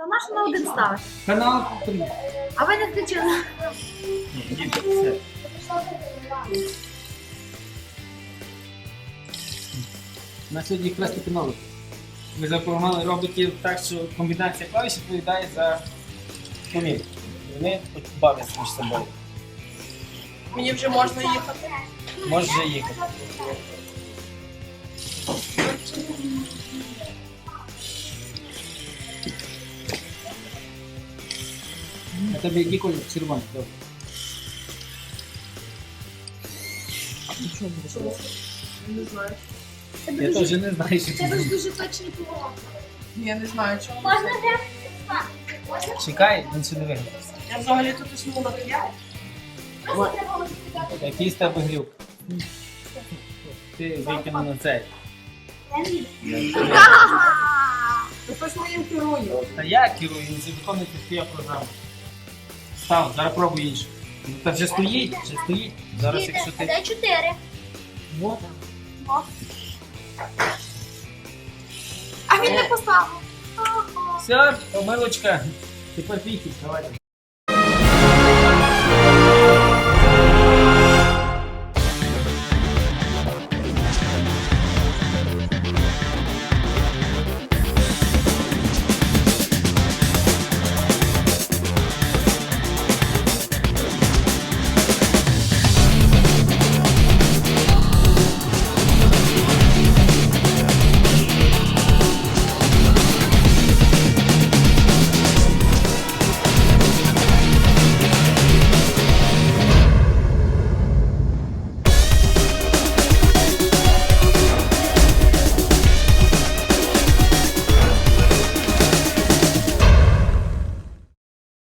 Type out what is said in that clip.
То наш на один ставить. Канал три. А ви не включили. Ні, діти, все. На сьогодні якраз таки новий. Ми запрограмували роботів так, що комбінація клавіш відповідає за помір. Вони бавляться між собою. Мені вже можна їхати. Можеш вже їхати. Тебе який колір? Червоний. Добре. Не знаю. Я теж не знаю, що Це це. ж дуже точний поворот. Я не знаю, чому. Можна вже? Чекай, він не виграв. Я взагалі тут усну на 5. Який з тебе глюк? Ти викинув на цей. Та хтось моїм керує. Та я керую, не виконуйте твоя програма. Став, зараз пробуй інше. Та вже стоїть, вже стоїть. Зараз якщо ти. Де чотири. Во. А він не поставив. Все, помилочка. Тепер віки, давайте.